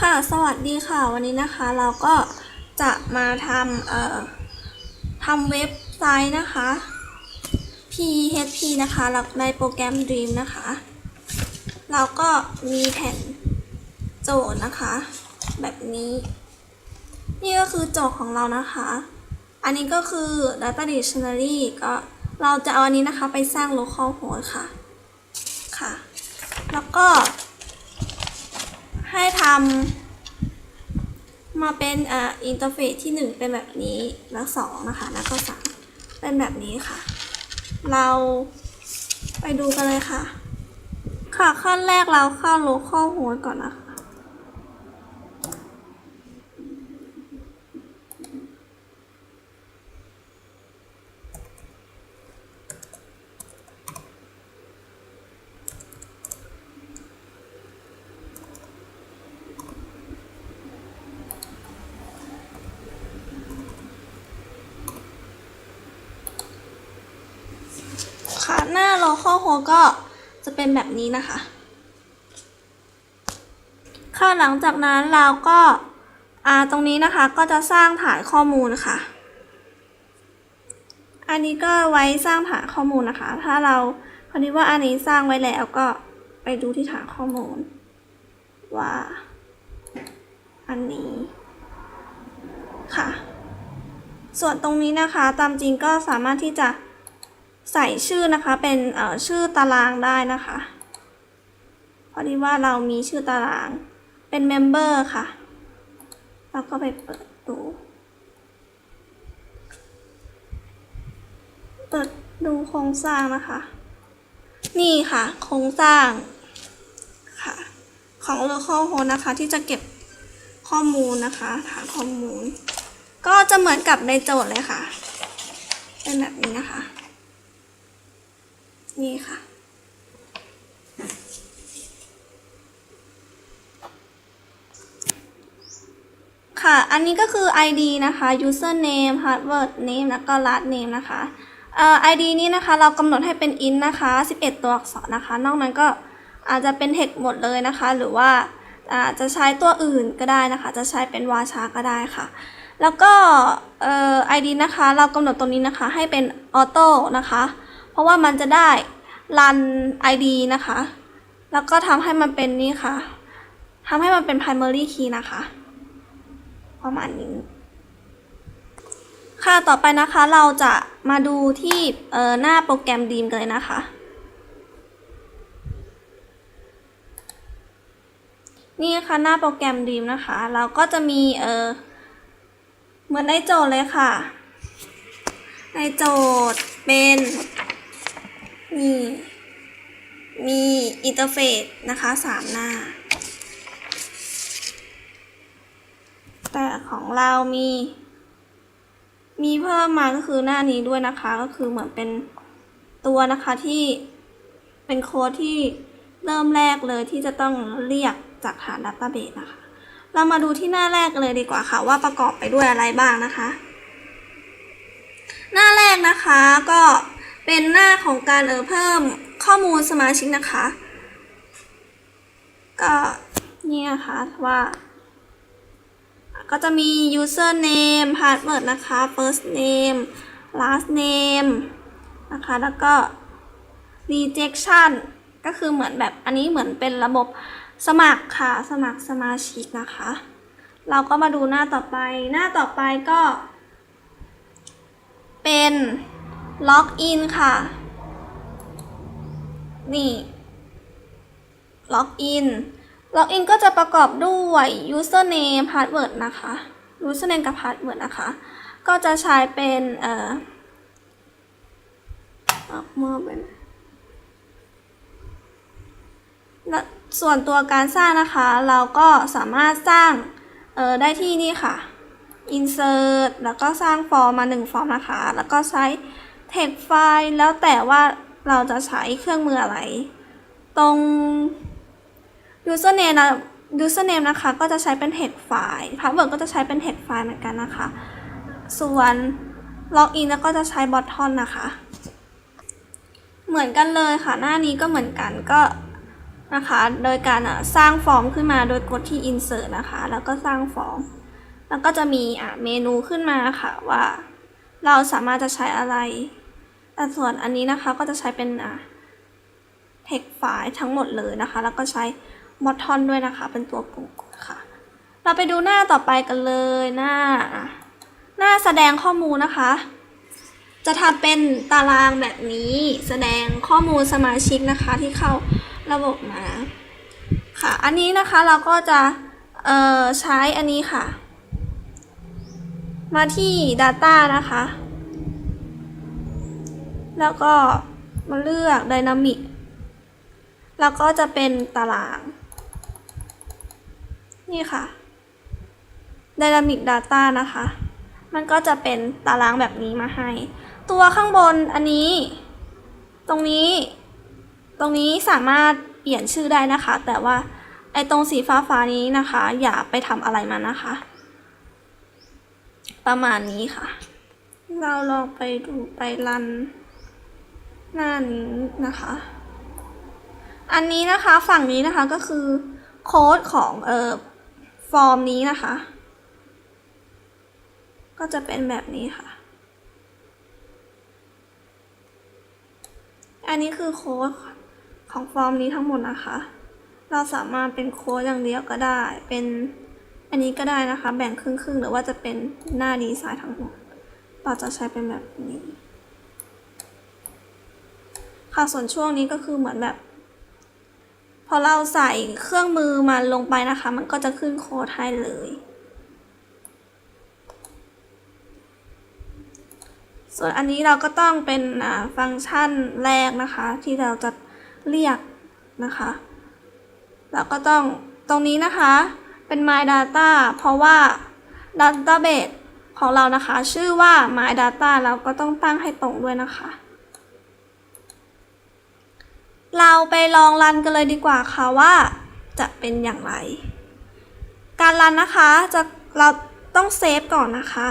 ค่ะ สวัสดีค่ะ วันนี้นะคะเราก็จะมาทำเอ่อทำเว็บไซต์นะคะ PHP นะคะแล้วในโปรแกรม Dream นะคะ เราก็มีแผ่นโจทย์นะคะ แบบนี้ นี่ก็คือโจทย์ของเรานะคะ อันนี้ก็คือ Data Dictionary ก็เราจะเอาอันนี้นะคะไปสร้าง local host ค่ะ ค่ะ แล้วก็ ให้ทำมาเป็นอ่าอินเทอร์เฟซที่ 1 เป็นแบบนี้แล้ว2นะคะ แล้วก็3เป็นแบบนี้ค่ะ เราไปดูกันเลยค่ะ ค่ะขั้นแรกเราเข้า local host ก่อนนะคะ ค่ะหน้า local host ก็จะเป็นแบบนี้นะคะ ค่ะหลังจากนั้นเราก็อ่าตรงนี้นะคะก็จะสร้างฐานข้อมูลค่ะ อันนี้ก็ไว้สร้างฐานข้อมูลนะคะ ถ้าเราพอดีว่าอันนี้สร้างไว้แล้วก็ไปดูที่ฐานข้อมูล ว่า อันนี้ค่ะ ส่วนตรงนี้นะคะ ตามจริงก็สามารถที่จะ ใส่ชื่อนะคะเป็นชื่อตารางได้นะคะพอดีว่าเรามีชื่อตารางเป็นเมมเบอร์ค่ะเราก็ไปเปิดดูเปิดดูโครงสร้างนะคะ นี่ค่ะ โครงสร้างค่ะ ของ local host นะคะ ที่จะเก็บข้อมูลนะคะ ฐานข้อมูล ก็จะเหมือนกับในโจทย์เลยค่ะ เป็นแบบนี้นะคะ นี่ค่ะ ค่ะ อันนี้ก็คือ ID นะคะ username password name แล้วก็ last name นะคะเอ่อ ID นี้นะคะเรากำหนดให้เป็น int นะคะ 11 ตัวอักษรนะคะ นอกนั้นก็อาจจะเป็น text หมดเลยนะคะ หรือว่าอาจจะใช้ตัวอื่นก็ได้นะคะ จะใช้เป็นวาชาก็ได้ค่ะ แล้วก็เอ่อ ID นะคะ เรากำหนดตรงนี้นะคะให้เป็น auto นะคะ เพราะว่ามันจะได้ run ID นะคะ แล้วก็ทำให้มันเป็นนี่ค่ะทำให้มันเป็น primary key นะคะ ประมาณนี้ ค่ะต่อไปนะคะเราจะมาดูที่เอ่อหน้าโปรแกรมดีมกันเลยนะคะ นี่ค่ะหน้าโปรแกรมดีมนะคะ เราก็จะมีเออเหมือนในโจทย์เลยค่ะ ในโจทย์เป็น นี่มีอินเทอร์เฟซนะคะสามหน้า แต่ของเรามี มีเพิ่มมาก็คือหน้านี้ด้วยนะคะ ก็คือเหมือนเป็นตัวนะคะที่เป็นโค้ดที่เริ่มแรกเลยที่จะต้องเรียกจากฐานดัตต้าเบสนะคะ เรามาดูที่หน้าแรกเลยดีกว่าค่ะ ว่าประกอบไปด้วยอะไรบ้างนะคะ หน้าแรกนะคะก็ เป็นหน้าของการเออเพิ่มข้อมูลสมาชิกนะคะ ก็นี่นะคะว่า ก็จะมี username password นะคะ first name last name นะคะ แล้วก็ rejection ก็คือเหมือนแบบอันนี้เหมือนเป็นระบบสมัครค่ะ สมัครสมาชิกนะคะ เราก็มาดูหน้าต่อไป หน้าต่อไปก็ เป็น login ค่ะ นี่ login login ก็จะประกอบด้วย username password นะคะ username กับ password นะคะ ก็จะใช้เป็น เอ่อเมื่อเป็นะส่วนตัวการสร้างนะคะ เราก็สามารถสร้าง เออได้ที่นี่ค่ะ insert แล้วก็สร้างฟอร์มมา 1 ฟอร์มนะคะ แล้วก็ใช้ text file แล้วแต่ว่าเราจะใช้เครื่องมืออะไร ตรง username นะ username นะคะ ก็จะใช้เป็น text file password ก็จะใช้เป็น text file เหมือนกันนะคะ ส่วน login แล้วก็จะใช้ button นะคะ เหมือนกันเลยค่ะ หน้านี้ก็เหมือนกันก็นะคะ โดยการสร้างฟอร์มขึ้นมาโดยกดที่ insert นะคะ แล้วก็สร้างฟอร์ม แล้วก็จะมีเมนูขึ้นมาค่ะว่า เราสามารถจะใช้อะไร แต่ส่วนอันนี้นะคะก็จะใช้เป็นอะ text file ทั้งหมดเลยนะคะ แล้วก็ใช้ button ด้วยนะคะ เป็นตัวปุ่มกดค่ะ เราไปดูหน้าต่อไปกันเลยหน้า หน้าแสดงข้อมูลนะคะ จะทำเป็นตารางแบบนี้แสดงข้อมูลสมาชิกนะคะที่เข้าระบบมาค่ะ อันนี้นะคะเราก็จะเอ่อใช้อันนี้ค่ะ มาที่ Data นะคะ แล้วก็มาเลือก Dynamic แล้วก็จะเป็นตาราง นี่ค่ะ Dynamic Data นะคะ มันก็จะเป็นตารางแบบนี้มาให้ ตัวข้างบนอันนี้ ตรงนี้ ตรงนี้สามารถเปลี่ยนชื่อได้นะคะ แต่ว่าไอ้ตรงสีฟ้าฟ้านี้นะคะ อย่าไปทำอะไรมันนะคะ ประมาณนี้ค่ะ เราลองไปดูไปรัน หน้านี้นะคะ อันนี้นะคะฝั่งนี้นะคะก็คือโค้ดของเอ่อฟอร์มนี้นะคะ ก็จะเป็นแบบนี้ค่ะ อันนี้คือโค้ดของฟอร์มนี้ทั้งหมดนะคะ เราสามารถเป็นโค้ดอย่างเดียวก็ได้ เป็นอันนี้ก็ได้นะคะ แบ่งครึ่งๆ หรือว่าจะเป็นหน้าดีไซน์ทั้งหมด เราจะใช้เป็นแบบนี้ ค่ะส่วนช่วงนี้ก็คือเหมือนแบบ พอเราใส่เครื่องมือมันลงไปนะคะ มันก็จะขึ้นโค้ดให้เลย ส่วนอันนี้เราก็ต้องเป็นฟังก์ชันแรกนะคะ ที่เราจะเรียกนะคะ เราก็ต้องตรงนี้นะคะเป็น my data เพราะว่า database ของเรานะคะ ชื่อว่า my data เราก็ต้องตั้งให้ตรงด้วยนะคะ เราไปลองรันกันเลยดีกว่าค่ะว่าจะเป็นอย่างไร การรันนะคะจะเราต้องเซฟก่อนนะคะ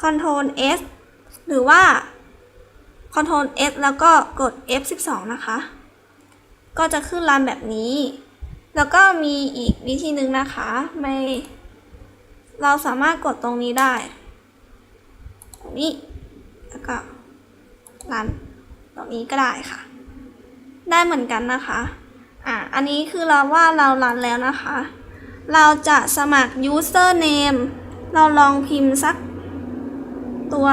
Ctrl S หรือว่า Ctrl S แล้วก็กด F12 นะคะ ก็จะขึ้นรันแบบนี้ แล้วก็มีอีกวิธีหนึ่งนะคะไม่เราสามารถกดตรงนี้ได้ ตรงนี้ แล้วก็รันตรงนี้ก็ได้ค่ะ ได้เหมือนกันนะคะ อะ อันนี้คือเราว่าเรารันแล้วนะคะ เราจะสมัคร username เราลองพิมพ์สักตัว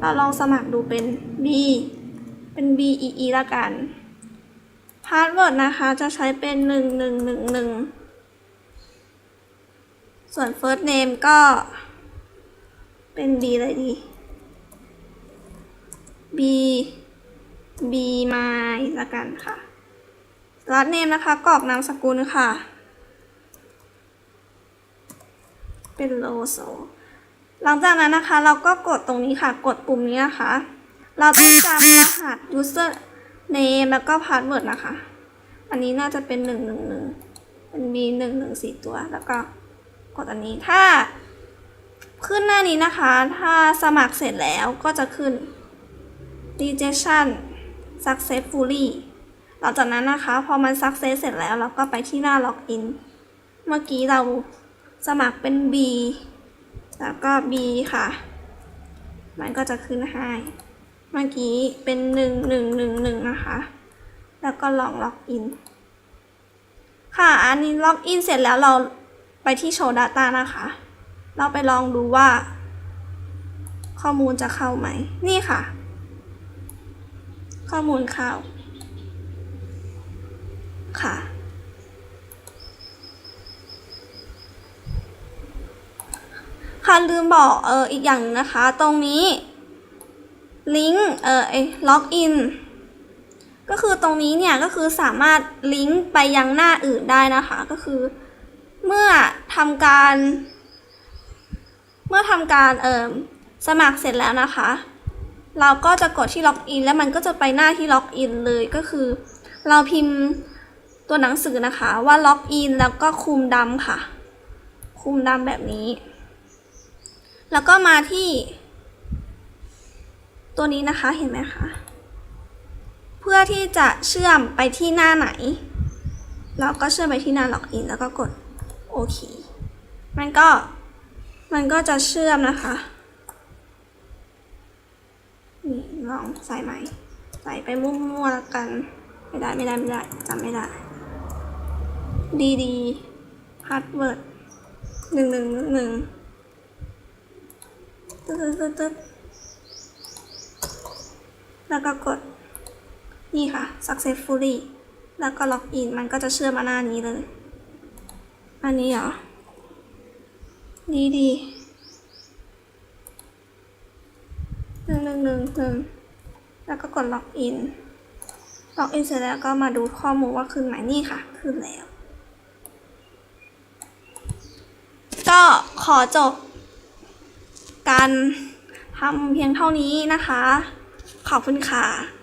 เราลองสมัครดูเป็น b เป็น b e e ละกันพาสเวิร์ดนะคะจะใช้เป็นหนึ่งหนึ่งหนึ่งหนึ่งส่วน first name ก็เป็น b เลยดี b b มาละกันค่ะ last name นะคะกรอกนามสกุลค่ะ เป็นโลโซหลังจากนั้นนะคะเราก็กดตรงนี้ค่ะ กดปุ่มนี้นะคะ เราต้องจำรหัส user name แล้วก็ password นะคะ อันนี้น่าจะเป็นหนึ่งหนึ่งหนึ่งเป็น b หนึ่งหนึ่งสี่ตัว แล้วก็กดอันนี้ถ้าขึ้นหน้านี้นะคะ ถ้าสมัครเสร็จแล้วก็จะขึ้น rejection successfully หลังจากนั้นนะคะ พอมัน success เสร็จแล้วเราก็ไปที่หน้า login เมื่อกี้เราสมัครเป็น B แล้วก็ B ค่ะ มันก็จะขึ้นให้ เมื่อกี้เป็นหนึ่งหนึ่งหนึ่งหนึ่งนะคะ แล้วก็ลองล็อกอิน ค่ะ อันนี้ล็อกอินเสร็จแล้วเราไปที่โชว์ Data นะคะ เราไปลองดูว่า ข้อมูลจะเข้าไหม นี่ค่ะ ข้อมูลข้าว ค่ะ ค่ะลืมบอกเอออีกอย่างนะคะ ตรงนี้ ลิงก์เออไอ้ล็อกอินก็คือตรงนี้เนี่ยก็คือสามารถลิงก์ไปยังหน้าอื่นได้นะคะก็คือ เมื่อทำการ เมื่อทำการเออสมัครเสร็จแล้วนะคะ เราก็จะกดที่ล็อกอินแล้วมันก็จะไปหน้าที่ล็อกอินเลยก็คือ เราพิมพ์ตัวหนังสือนะคะว่าล็อกอินแล้วก็คุมดำค่ะ คุมดำแบบนี้ แล้วก็มาที่ ตัวนี้นะคะเห็นไหมคะเพื่อที่จะเชื่อมไปที่หน้าไหน เราก็เชื่อมไปที่หน้าล็อกอินแล้วก็กดโอเคมันก็มันก็จะเชื่อมนะคะ นี่ ลองใส่ใหม่ ใส่ไปมั่วๆแล้วกัน ไม่ได้ไม่ได้ไม่ได้จำไม่ได้ ดีดีพาสเวิร์ดหนึ่งหนึ่งหนึ่งตึ๊ดตึ๊ดตึ๊ดตึ๊ดแล้วก็กด นี่ค่ะ successfully แล้วก็ล็อกอินมันก็จะเชื่อมมาหน้านี้เลย อันนี้เหรอ ดีดีหนึ่งหนึ่งหนึ่งหนึ่ง แล้วก็กดล็อกอิน ล็อกอินเสร็จแล้วก็มาดูข้อมูลว่าขึ้นไหมนี่ค่ะขึ้นแล้ว ก็ขอจบการทำเพียงเท่านี้นะคะ ขอบคุณค่ะ